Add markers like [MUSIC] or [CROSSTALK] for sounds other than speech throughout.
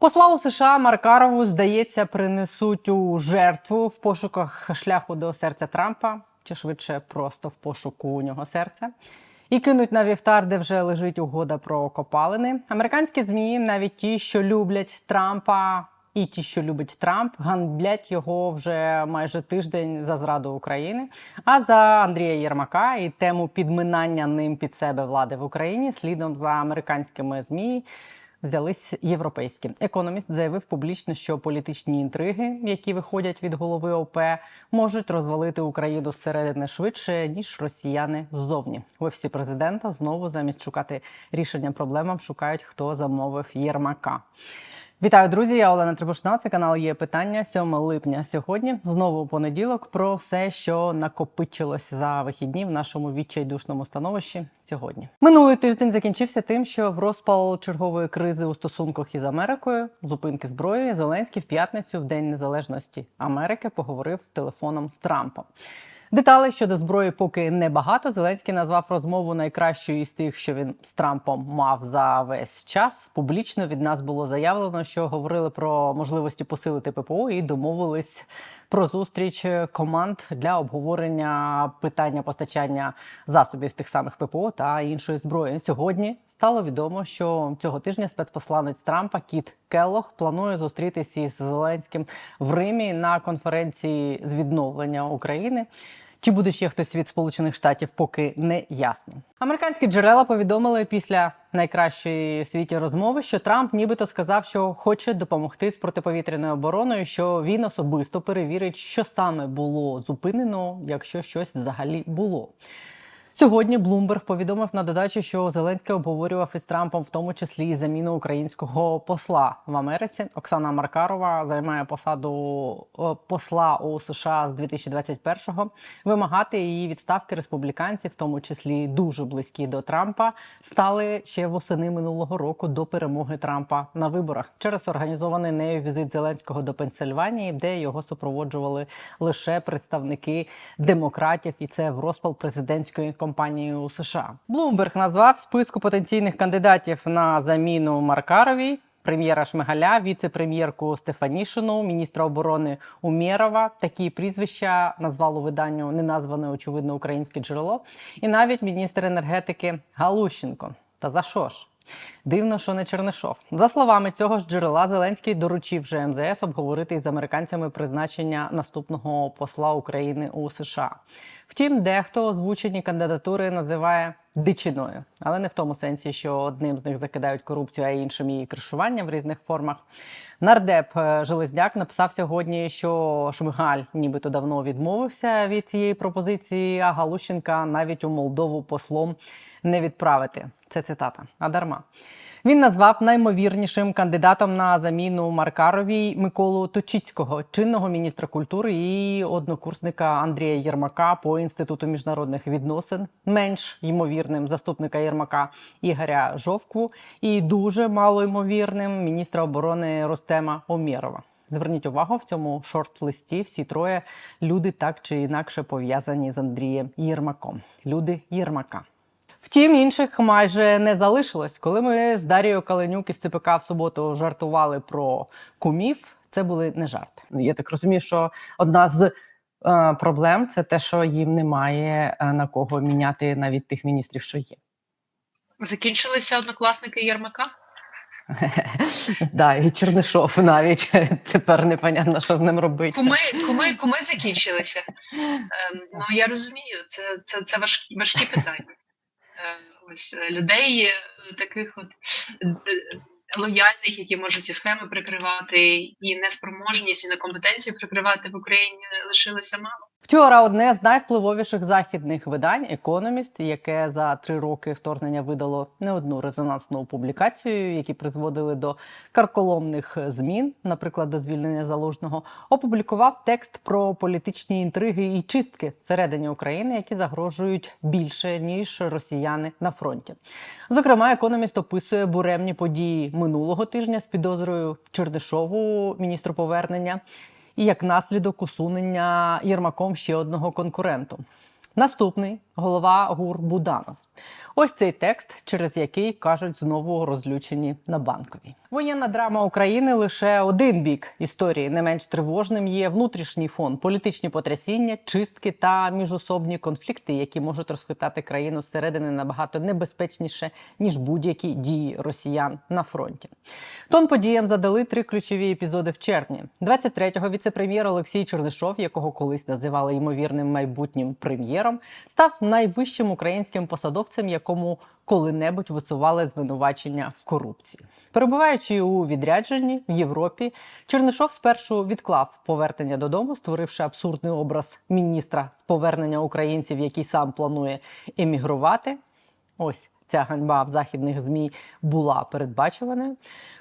Посла у США Маркарову, здається, принесуть у жертву в пошуках шляху до серця Трампа, чи швидше просто в пошуку у нього серця. І кинуть на вівтар, де вже лежить угода про копалини. Американські змі, навіть ті, що люблять Трампа, і ті, що любить Трамп, ганблять його вже майже тиждень за зраду України. А за Андрія Єрмака і тему підминання ним під себе влади в Україні слідом за американськими змі. Взялись європейські. Економіст заявив публічно, що політичні інтриги, які виходять від голови ОП, можуть розвалити Україну зсередини швидше ніж росіяни ззовні. В офісі президента знову замість шукати рішення проблемам шукають, хто замовив Єрмака. Вітаю, друзі! Я Олена Трибушна. Це канал є питання 7 липня. Сьогодні знову понеділок про все, що накопичилось за вихідні в нашому відчайдушному становищі. Сьогодні минулий тиждень закінчився тим, що в розпал чергової кризи у стосунках із Америкою, зупинки зброї, Зеленський в п'ятницю, в День Незалежності Америки, поговорив телефоном з Трампом. Деталей щодо зброї поки небагато. Зеленський назвав розмову найкращою із тих, що він з Трампом мав за весь час. Публічно від нас було заявлено, що говорили про можливості посилити ППО і домовились про зустріч команд для обговорення питання постачання засобів тих самих ППО та іншої зброї. Сьогодні стало відомо, що цього тижня спецпосланець Трампа Кіт Келлох планує зустрітися із Зеленським в Римі на конференції з відновлення України. Чи буде ще хтось від Сполучених Штатів, поки не ясно. Американські джерела повідомили після найкращої в світі розмови, що Трамп нібито сказав, що хоче допомогти з протиповітряною обороною, що він особисто перевірить, що саме було зупинено, якщо щось взагалі було. Сьогодні Блумберг повідомив на додачі, що Зеленський обговорював із Трампом, в тому числі і заміну українського посла в Америці. Оксана Маркарова займає посаду е, посла у США з 2021-го. Вимагати її відставки республіканці, в тому числі дуже близькі до Трампа, стали ще восени минулого року до перемоги Трампа на виборах через організований нею візит Зеленського до Пенсильванії, де його супроводжували лише представники демократів, і це в розпал президентської кампанії у США. Блумберг назвав списку потенційних кандидатів на заміну Маркаровій. Прем'єра Шмигаля, віце-прем'єрку Стефанішину, міністра оборони Умєрова. Такі прізвища назвало виданню неназване очевидно українське джерело, і навіть міністр енергетики Галущенко. Та за що ж? Дивно, що не Чернишов. За словами цього ж джерела, Зеленський доручив вже МЗС обговорити із американцями призначення наступного посла України у США. Втім, дехто озвучені кандидатури називає дичиною, але не в тому сенсі, що одним з них закидають корупцію, а іншим її кришування в різних формах. Нардеп е, Железняк написав сьогодні, що Шмигаль нібито давно відмовився від цієї пропозиції, а Галущенка навіть у Молдову послом не відправити. Це цитата. А дарма. Він назвав наймовірнішим кандидатом на заміну Маркаровій Миколу Точицького, чинного міністра культури і однокурсника Андрія Єрмака по інституту міжнародних відносин, менш ймовірним заступника Єрмака Ігоря Жовкву, і дуже малоймовірним міністра оборони Ростема Омєрова. Зверніть увагу в цьому шорт-листі. Всі троє люди так чи інакше пов'язані з Андрієм Єрмаком. Люди Єрмака. Втім, інших майже не залишилось. Коли ми з Дарією Каленюк із ЦПК в суботу жартували про кумів, це були не жарти. Ну, Я так розумію, що одна з е, проблем це те, що їм немає е, на кого міняти навіть тих міністрів, що є. Закінчилися однокласники Єрмака? [LAUGHS] Да, і Чернишов навіть [LAUGHS] тепер непонятно, що з ним робити. Куми, куми, куми закінчилися. Ем, ну я розумію, це, це, це важкі, важкі питання. Е, ось е, людей е, таких от лояльних, які можуть ці схеми прикривати, і неспроможність, і некомпетенцію прикривати в Україні лишилося мало. Вчора одне з найвпливовіших західних видань Економіст, яке за три роки вторгнення видало не одну резонансну публікацію, які призводили до карколомних змін, наприклад, до звільнення залужного, опублікував текст про політичні інтриги і чистки всередині України, які загрожують більше ніж росіяни на фронті. Зокрема, економіст описує буремні події минулого тижня з підозрою Чердишову, міністру повернення і як наслідок усунення Єрмаком ще одного конкуренту. Наступний голова ГУР Буданов. Ось цей текст, через який кажуть знову розлючені на банковій. Воєнна драма України лише один бік історії. Не менш тривожним є внутрішній фон, політичні потрясіння, чистки та міжособні конфлікти, які можуть розхитати країну зсередини набагато небезпечніше ніж будь-які дії росіян на фронті. Тон подіям задали три ключові епізоди в червні. 23-го віце-прем'єр Олексій Чернишов, якого колись називали ймовірним майбутнім прем'єром, став найвищим українським посадовцем, якому коли-небудь висували звинувачення в корупції. Перебуваючи у відрядженні в Європі, Чернишов спершу відклав повернення додому, створивши абсурдний образ міністра з повернення українців, який сам планує емігрувати. Ось ця ганьба в західних змі була передбачуваною.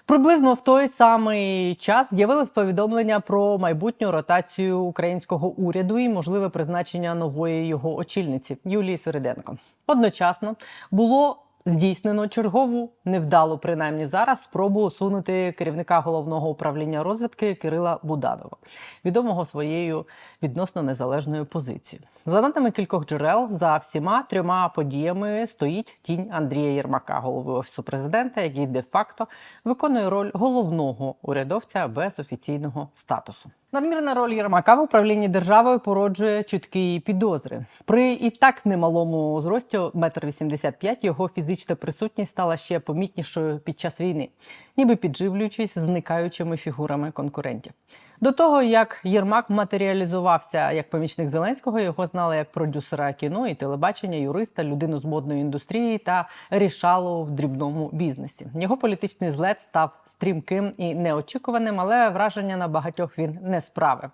Приблизно в той самий час з'явилось повідомлення про майбутню ротацію українського уряду і можливе призначення нової його очільниці Юлії Середенко. Одночасно було здійснено чергову невдалу, принаймні зараз, спробу усунути керівника головного управління розвідки Кирила Буданова, відомого своєю відносно незалежною позицією. За даними кількох джерел, за всіма трьома подіями стоїть тінь Андрія Єрмака, голови офісу президента, який де-факто виконує роль головного урядовця без офіційного статусу. Надмірна роль Єрмака в управлінні державою породжує чуткі підозри. При і так немалому зрості 1,85 м його фізична присутність стала ще помітнішою під час війни, ніби підживлюючись зникаючими фігурами конкурентів. До того як Єрмак матеріалізувався як помічник Зеленського, його знали як продюсера кіно і телебачення, юриста, людину з модної індустрії та рішалу в дрібному бізнесі. Його політичний злет став стрімким і неочікуваним, але враження на багатьох він не справив.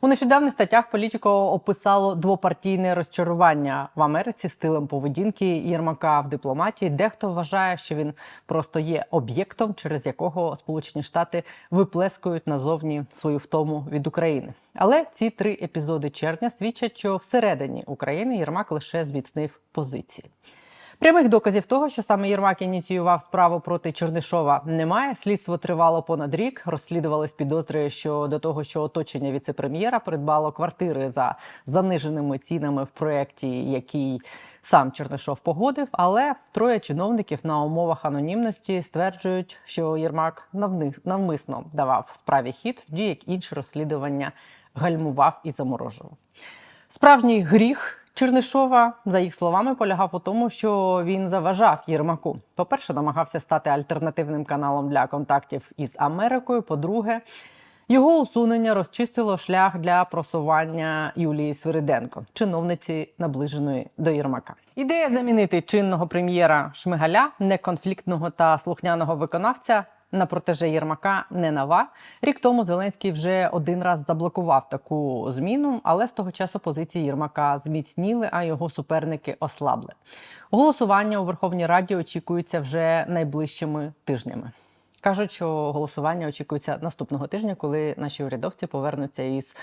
У нещодавних статтях політико описало двопартійне розчарування в Америці стилем поведінки Єрмака в дипломатії. Дехто вважає, що він просто є об'єктом, через якого Сполучені Штати виплескують назовні свою втому від України. Але ці три епізоди червня свідчать, що всередині України Єрмак лише зміцнив позиції. Прямих доказів того, що саме Єрмак ініціював справу проти Чернишова, немає. Слідство тривало понад рік. Розслідувались підозри щодо того, що оточення віце-прем'єра придбало квартири за заниженими цінами в проєкті, який сам Чернишов погодив. Але троє чиновників на умовах анонімності стверджують, що Єрмак навмисно давав справі хід, тоді як інші розслідування гальмував і заморожував. Справжній гріх Чернишова, за їх словами, полягав у тому, що він заважав Єрмаку. По-перше, намагався стати альтернативним каналом для контактів із Америкою. По-друге, його усунення розчистило шлях для просування Юлії Свириденко, чиновниці наближеної до Єрмака. Ідея замінити чинного прем'єра Шмигаля, неконфліктного та слухняного виконавця. На протеже Єрмака не нова. Рік тому Зеленський вже один раз заблокував таку зміну, але з того часу позиції Єрмака зміцніли, а його суперники ослабли. Голосування у Верховній Раді очікується вже найближчими тижнями. Кажуть, що голосування очікується наступного тижня, коли наші урядовці повернуться із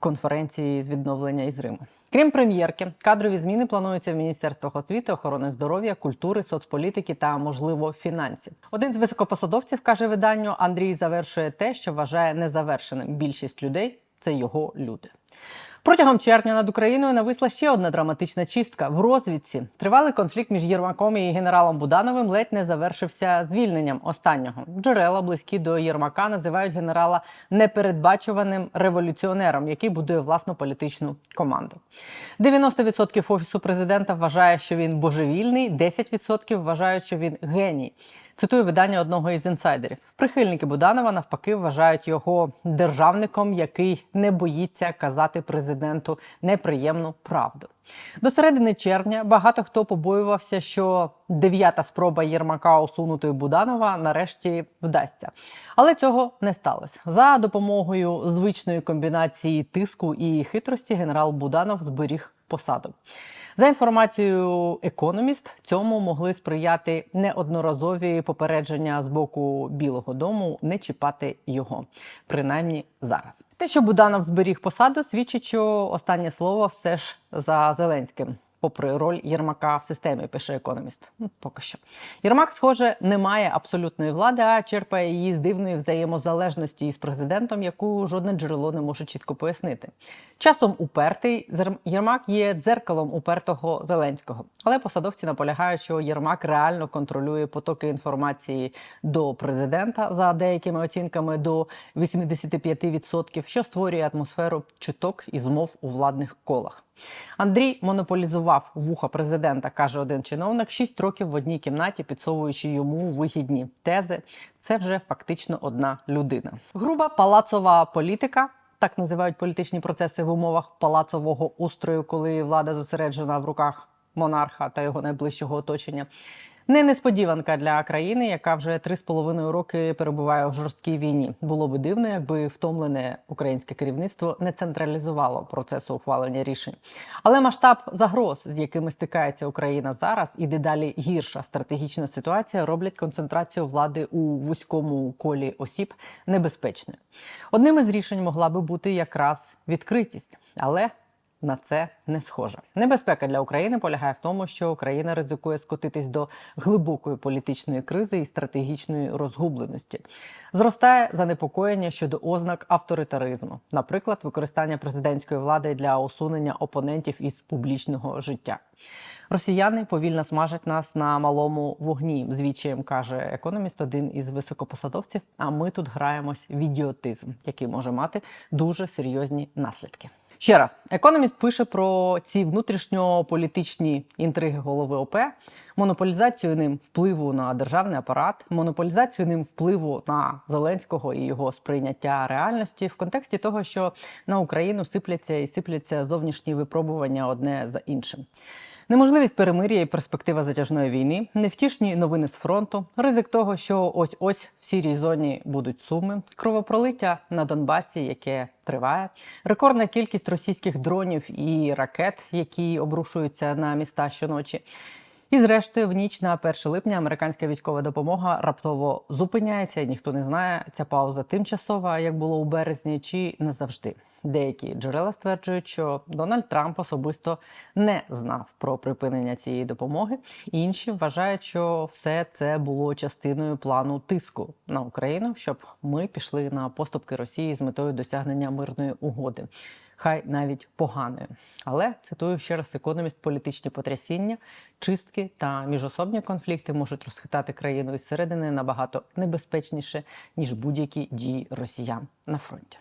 конференції з відновлення із Риму. Крім прем'єрки, кадрові зміни плануються в міністерствах освіти, охорони здоров'я, культури, соцполітики та, можливо, фінансів. Один з високопосадовців каже виданню: Андрій завершує те, що вважає незавершеним. Більшість людей це його люди. Протягом червня над Україною нависла ще одна драматична чистка в розвідці. Тривалий конфлікт між Єрмаком і генералом Будановим ледь не завершився звільненням останнього. Джерела близькі до Єрмака називають генерала непередбачуваним революціонером, який будує власну політичну команду. 90% офісу президента вважає, що він божевільний, 10% вважають, що він геній. Цитую видання одного із інсайдерів. Прихильники Буданова навпаки вважають його державником, який не боїться казати президенту неприємну правду. До середини червня багато хто побоювався, що дев'ята спроба Єрмака усунути Буданова нарешті вдасться. Але цього не сталося. За допомогою звичної комбінації тиску і хитрості генерал Буданов зберіг посаду. За інформацією Економіст, цьому могли сприяти неодноразові попередження з боку Білого Дому не чіпати його, принаймні зараз. Те, що Буданов зберіг посаду, свідчить, що останнє слово все ж за Зеленським. Попри роль Єрмака в системі, пише економіст. Ну, поки що. Єрмак, схоже, не має абсолютної влади, а черпає її з дивної взаємозалежності із президентом, яку жодне джерело не може чітко пояснити. Часом упертий Єрмак є дзеркалом упертого Зеленського, але посадовці наполягають, що Єрмак реально контролює потоки інформації до президента за деякими оцінками до 85%, що створює атмосферу чуток і змов у владних колах. Андрій монополізував вуха президента, каже один чиновник, 6 років в одній кімнаті, підсовуючи йому вигідні тези. Це вже фактично одна людина. Груба палацова політика. Так називають політичні процеси в умовах палацового устрою, коли влада зосереджена в руках монарха та його найближчого оточення. Не несподіванка для країни, яка вже три з половиною роки перебуває в жорсткій війні. Було би дивно, якби втомлене українське керівництво не централізувало процесу ухвалення рішень. Але масштаб загроз, з якими стикається Україна зараз, і дедалі гірша стратегічна ситуація роблять концентрацію влади у вузькому колі осіб небезпечною. Одним із рішень могла би бути якраз відкритість, але на це не схоже. Небезпека для України полягає в тому, що Україна ризикує скотитись до глибокої політичної кризи і стратегічної розгубленості. Зростає занепокоєння щодо ознак авторитаризму, наприклад, використання президентської влади для усунення опонентів із публічного життя. Росіяни повільно смажать нас на малому вогні. Звічаєм каже економіст, один із високопосадовців. А ми тут граємось в ідіотизм, який може мати дуже серйозні наслідки. Ще раз, економіст пише про ці внутрішньополітичні інтриги голови ОП, монополізацію ним впливу на державний апарат, монополізацію ним впливу на Зеленського і його сприйняття реальності в контексті того, що на Україну сипляться і сипляться зовнішні випробування одне за іншим. Неможливість перемир'я і перспектива затяжної війни, невтішні новини з фронту, ризик того, що ось ось в сірій зоні будуть суми, кровопролиття на Донбасі, яке триває, рекордна кількість російських дронів і ракет, які обрушуються на міста щоночі. І зрештою, в ніч на 1 липня американська військова допомога раптово зупиняється. Ніхто не знає, ця пауза тимчасова, як було у березні, чи не завжди. Деякі джерела стверджують, що Дональд Трамп особисто не знав про припинення цієї допомоги. Інші вважають, що все це було частиною плану тиску на Україну, щоб ми пішли на поступки Росії з метою досягнення мирної угоди. Хай навіть поганою. Але цитую ще раз економіст, політичні потрясіння, чистки та міжособні конфлікти можуть розхитати країну із середини набагато небезпечніше ніж будь-які дії росіян на фронті.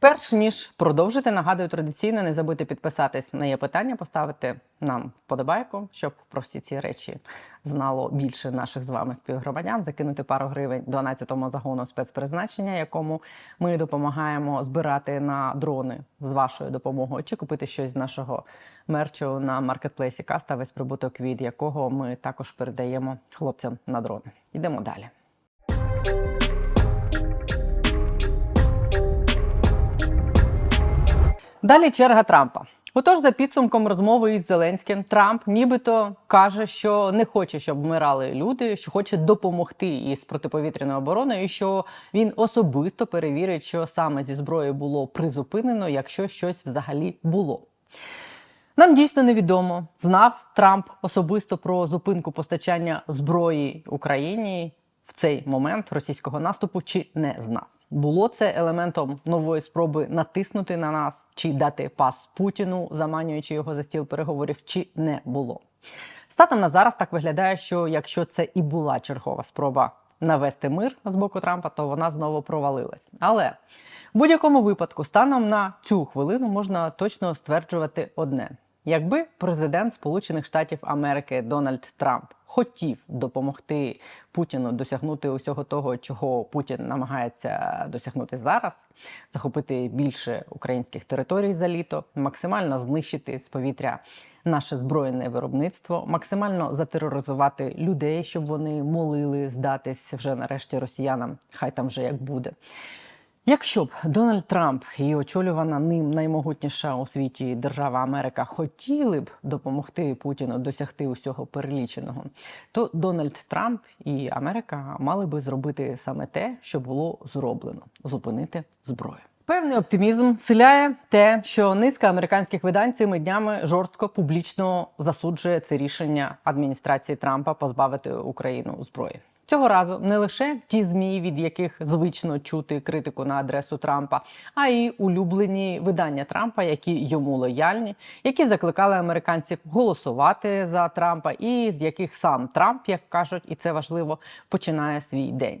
Перш ніж продовжити, нагадую традиційно не забудьте підписатись на є питання, поставити нам вподобайку, щоб про всі ці речі знало більше наших з вами співгромадян, закинути пару гривень 12-му загону спецпризначення, якому ми допомагаємо збирати на дрони з вашою допомогою, чи купити щось з нашого мерчу на маркетплейсі Каста, весь прибуток від якого ми також передаємо хлопцям на дрони. Йдемо далі. Далі черга Трампа. Отож, за підсумком розмови із Зеленським, Трамп нібито каже, що не хоче, щоб вмирали люди, що хоче допомогти із протиповітряною обороною, і що він особисто перевірить, що саме зі зброєю було призупинено, якщо щось взагалі було. Нам дійсно невідомо, знав Трамп особисто про зупинку постачання зброї Україні в цей момент російського наступу, чи не знав. Було це елементом нової спроби натиснути на нас чи дати пас Путіну, заманюючи його за стіл переговорів, чи не було. Станом на зараз так виглядає, що якщо це і була чергова спроба навести мир з боку Трампа, то вона знову провалилась. Але в будь-якому випадку, станом на цю хвилину можна точно стверджувати одне: якби президент Сполучених Штатів Америки Дональд Трамп хотів допомогти Путіну досягнути усього того, чого Путін намагається досягнути зараз, захопити більше українських територій за літо, максимально знищити з повітря наше збройне виробництво, максимально затероризувати людей, щоб вони молили здатись вже нарешті росіянам. Хай там вже як буде. Якщо б Дональд Трамп і очолювана ним наймогутніша у світі держава Америка хотіли б допомогти Путіну досягти усього переліченого, то Дональд Трамп і Америка мали би зробити саме те, що було зроблено зупинити зброю. Певний оптимізм вселяє те, що низка американських видань цими днями жорстко публічно засуджує це рішення адміністрації Трампа позбавити Україну зброї. Цього разу не лише ті змі, від яких звично чути критику на адресу Трампа, а й улюблені видання Трампа, які йому лояльні, які закликали американців голосувати за Трампа, і з яких сам Трамп, як кажуть, і це важливо, починає свій день.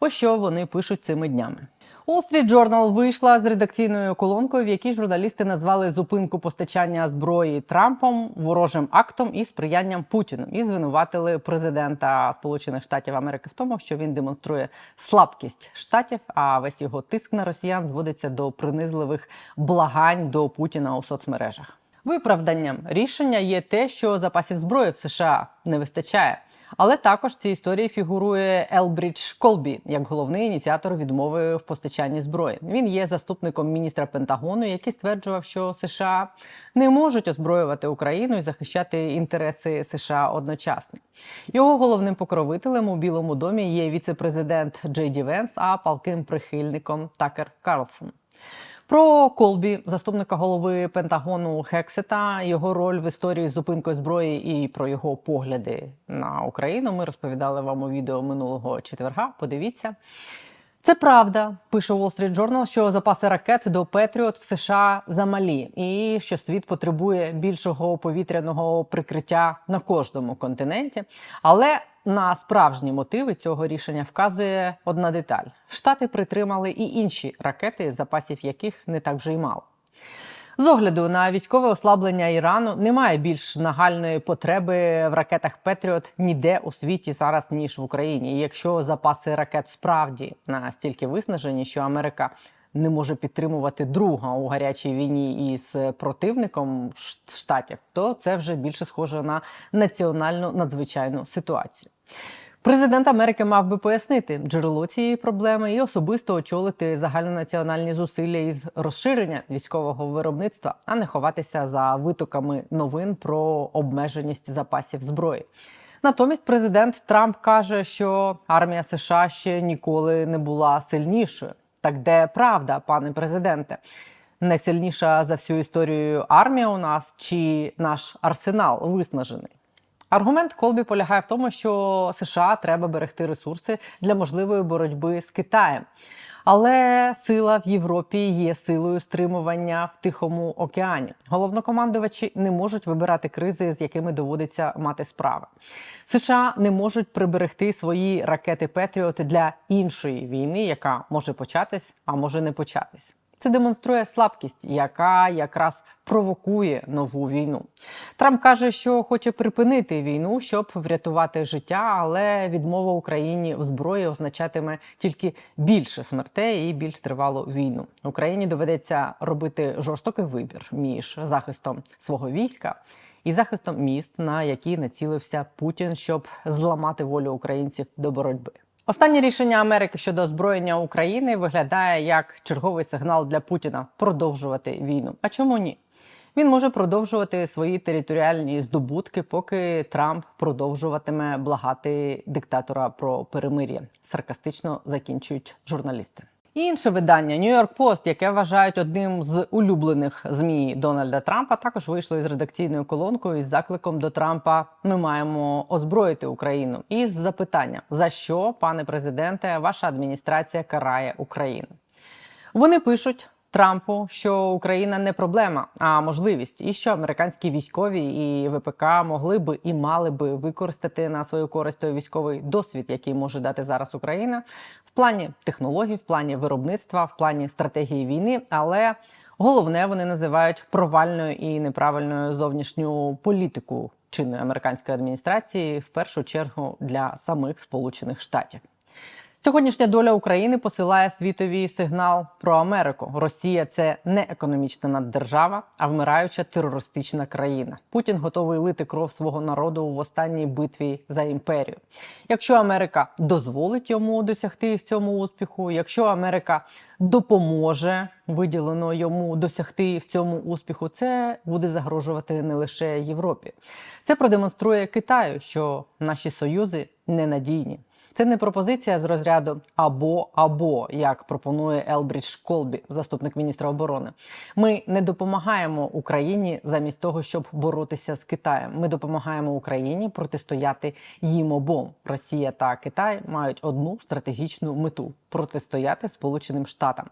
Ось що вони пишуть цими днями. Wall Street Journal вийшла з редакційною колонкою, в якій журналісти назвали зупинку постачання зброї Трампом ворожим актом і сприянням Путіним, і звинуватили президента Сполучених Штатів Америки в тому, що він демонструє слабкість штатів, а весь його тиск на росіян зводиться до принизливих благань до Путіна у соцмережах. Виправданням рішення є те, що запасів зброї в США не вистачає. Але також цій історії фігурує Елбрідж Колбі як головний ініціатор відмови в постачанні зброї. Він є заступником міністра Пентагону, який стверджував, що США не можуть озброювати Україну і захищати інтереси США одночасно. Його головним покровителем у Білому домі є віце-президент Джей Ді Венс, а палким прихильником Такер Карлсон. Про Колбі, заступника голови Пентагону Хексета, його роль в історії з зупинкою зброї і про його погляди на Україну. Ми розповідали вам у відео минулого четверга. Подивіться. Це правда, пише Wall Street Journal, що запаси ракет до Петріот в США замалі, і що світ потребує більшого повітряного прикриття на кожному континенті. Але на справжні мотиви цього рішення вказує одна деталь: штати притримали і інші ракети, запасів яких не так вже й мало. З огляду на військове ослаблення Ірану немає більш нагальної потреби в ракетах Петріот ніде у світі зараз ніж в Україні. І якщо запаси ракет справді настільки виснажені, що Америка не може підтримувати друга у гарячій війні із противником штатів, то це вже більше схоже на національну надзвичайну ситуацію. Президент Америки мав би пояснити джерело цієї проблеми і особисто очолити загальнонаціональні зусилля із розширення військового виробництва, а не ховатися за витоками новин про обмеженість запасів зброї. Натомість президент Трамп каже, що армія США ще ніколи не була сильнішою. Так де правда, пане президенте? Найсильніша за всю історію армія у нас чи наш арсенал виснажений? Аргумент Колбі полягає в тому, що США треба берегти ресурси для можливої боротьби з Китаєм. Але сила в Європі є силою стримування в Тихому океані. Головнокомандувачі не можуть вибирати кризи, з якими доводиться мати справи. США не можуть приберегти свої ракети Петріот для іншої війни, яка може початись, а може не початись. Це демонструє слабкість, яка якраз провокує нову війну. Трамп каже, що хоче припинити війну, щоб врятувати життя, але відмова Україні в зброї означатиме тільки більше смертей і більш тривалу війну. Україні доведеться робити жорстокий вибір між захистом свого війська і захистом міст, на які націлився Путін, щоб зламати волю українців до боротьби. Останнє рішення Америки щодо озброєння України виглядає як черговий сигнал для Путіна продовжувати війну. А чому ні? Він може продовжувати свої територіальні здобутки, поки Трамп продовжуватиме благати диктатора про перемир'я. Саркастично закінчують журналісти. Інше видання York Post, яке вважають одним з улюблених змі Дональда Трампа, також вийшло із редакційною колонкою із закликом до Трампа: ми маємо озброїти Україну. І з запитанням: за що, пане президенте, ваша адміністрація карає Україну? Вони пишуть. Трампу, що Україна не проблема, а можливість, і що американські військові і ВПК могли би і мали би використати на свою користь той військовий досвід, який може дати зараз Україна в плані технологій, в плані виробництва, в плані стратегії війни. Але головне вони називають провальною і неправильною зовнішню політику чинної американської адміністрації, в першу чергу для самих Сполучених Штатів. Сьогоднішня доля України посилає світовий сигнал про Америку. Росія це не економічна наддержава, а вмираюча терористична країна. Путін готовий лити кров свого народу в останній битві за імперію. Якщо Америка дозволить йому досягти в цьому успіху, якщо Америка допоможе виділено йому досягти в цьому успіху, це буде загрожувати не лише Європі. Це продемонструє Китаю, що наші союзи ненадійні. Це не пропозиція з розряду або або, як пропонує Елбрідж Колбі, заступник міністра оборони. Ми не допомагаємо Україні замість того, щоб боротися з Китаєм. Ми допомагаємо Україні протистояти їм обом. Росія та Китай мають одну стратегічну мету протистояти Сполученим Штатам.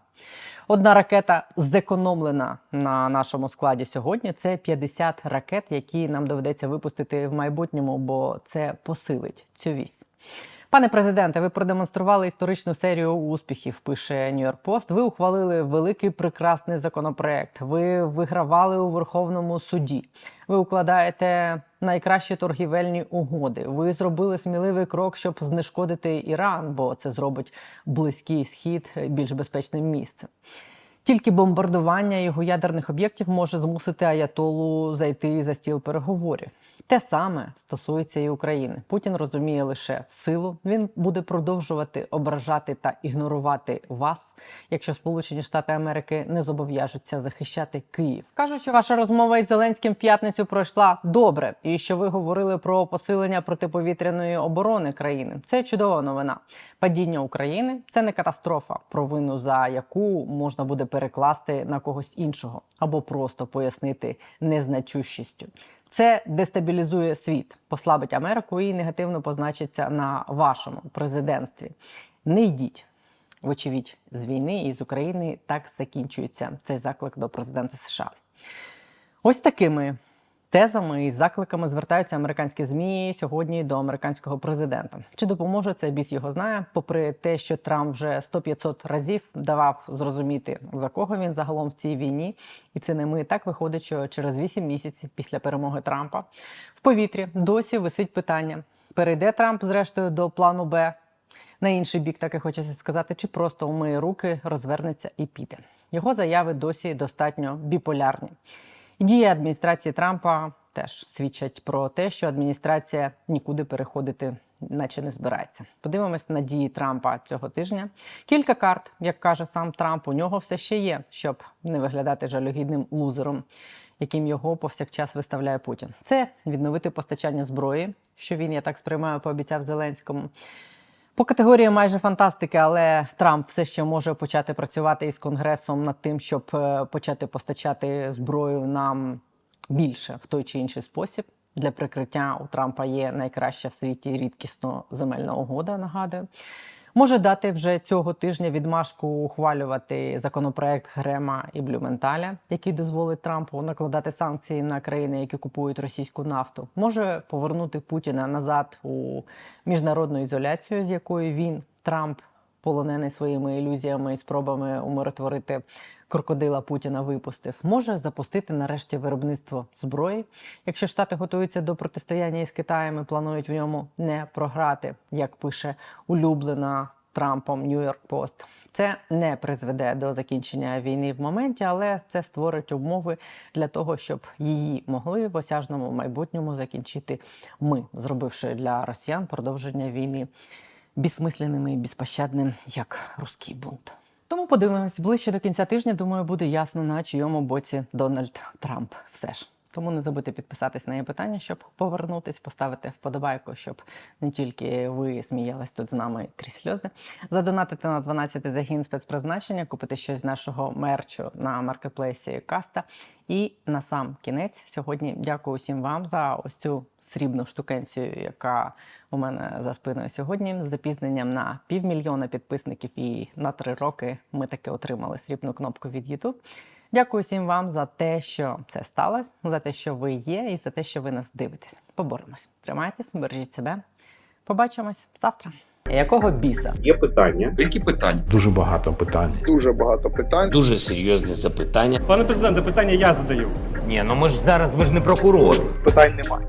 Одна ракета зекономлена на нашому складі сьогодні. Це 50 ракет, які нам доведеться випустити в майбутньому, бо це посилить цю вісь. Пане президенте, ви продемонстрували історичну серію успіхів. Пише Нью-Йорк Пост. Ви ухвалили великий прекрасний законопроект. Ви вигравали у Верховному суді. Ви укладаєте найкращі торгівельні угоди. Ви зробили сміливий крок, щоб знешкодити Іран, бо це зробить близький схід більш безпечним місцем. Тільки бомбардування його ядерних об'єктів може змусити Аятолу зайти за стіл переговорів. Те саме стосується і України. Путін розуміє лише силу. Він буде продовжувати ображати та ігнорувати вас, якщо Сполучені Штати Америки не зобов'яжуться захищати Київ. Кажуть, що ваша розмова із Зеленським в п'ятницю пройшла добре, і що ви говорили про посилення протиповітряної оборони країни. Це чудова новина. Падіння України це не катастрофа, провину за яку можна буде перекласти на когось іншого або просто пояснити незначущістю. Це дестабілізує світ, послабить Америку і негативно позначиться на вашому президентстві. Не йдіть, вочевидь, з війни і з України. Так закінчується цей заклик до президента США. Ось такими тезами і закликами звертаються американські змі сьогодні до американського президента. Чи допоможе це біс його знає, попри те, що Трамп вже 100-500 разів давав зрозуміти за кого він загалом в цій війні, і це не ми так виходить, що через 8 місяців після перемоги Трампа в повітрі досі висить питання: перейде Трамп зрештою до плану Б. На інший бік так і хочеться сказати, чи просто умиє руки, розвернеться і піде. Його заяви досі достатньо біполярні. І Дії адміністрації Трампа теж свідчать про те, що адміністрація нікуди переходити, наче не збирається. Подивимось на дії Трампа цього тижня. Кілька карт, як каже сам Трамп, у нього все ще є, щоб не виглядати жалюгідним лузером, яким його повсякчас виставляє Путін. Це відновити постачання зброї, що він, я так сприймаю, пообіцяв Зеленському. По категорії майже фантастики, але Трамп все ще може почати працювати із конгресом над тим, щоб е, почати постачати зброю нам більше в той чи інший спосіб. Для прикриття у Трампа є найкраща в світі рідкісно земельна угода. Нагадую, може дати вже цього тижня відмашку ухвалювати законопроект Грема і Блюменталя, який дозволить Трампу накладати санкції на країни, які купують російську нафту. Може повернути Путіна назад у міжнародну ізоляцію, з якої він Трамп. Полонений своїми ілюзіями і спробами умиротворити крокодила Путіна випустив, може запустити нарешті виробництво зброї. Якщо штати готуються до протистояння із Китаєм і планують в ньому не програти, як пише улюблена Трампом Нью-Йорк Пост. Це не призведе до закінчення війни в моменті, але це створить умови для того, щоб її могли в осяжному майбутньому закінчити ми, зробивши для росіян продовження війни безсмисленним і безпощадним, як руський бунт. Тому подивимось ближче до кінця тижня. Думаю, буде ясно на чийому боці Дональд Трамп все ж. Тому не забудьте підписатись на її питання, щоб повернутись, поставити вподобайку, щоб не тільки ви сміялись тут з нами крізь сльози, задонатити на 12 загін спецпризначення, купити щось з нашого мерчу на маркетплейсі Каста. І на сам кінець сьогодні дякую усім вам за ось цю срібну штукенцію, яка у мене за спиною сьогодні. З запізненням на півмільйона підписників і на три роки ми таки отримали срібну кнопку від YouTube. Дякую всім вам за те, що це сталося, за те, що ви є, і за те, що ви нас дивитесь. Поборемось. Тримайтесь, бережіть себе. Побачимось завтра. Якого біса? Є питання. Які питання? Дуже багато питань. дуже багато питань. Дуже серйозне запитання. Пане президенте, питання я задаю. Ні, ну ми ж зараз ви ж не прокурор. Питань немає.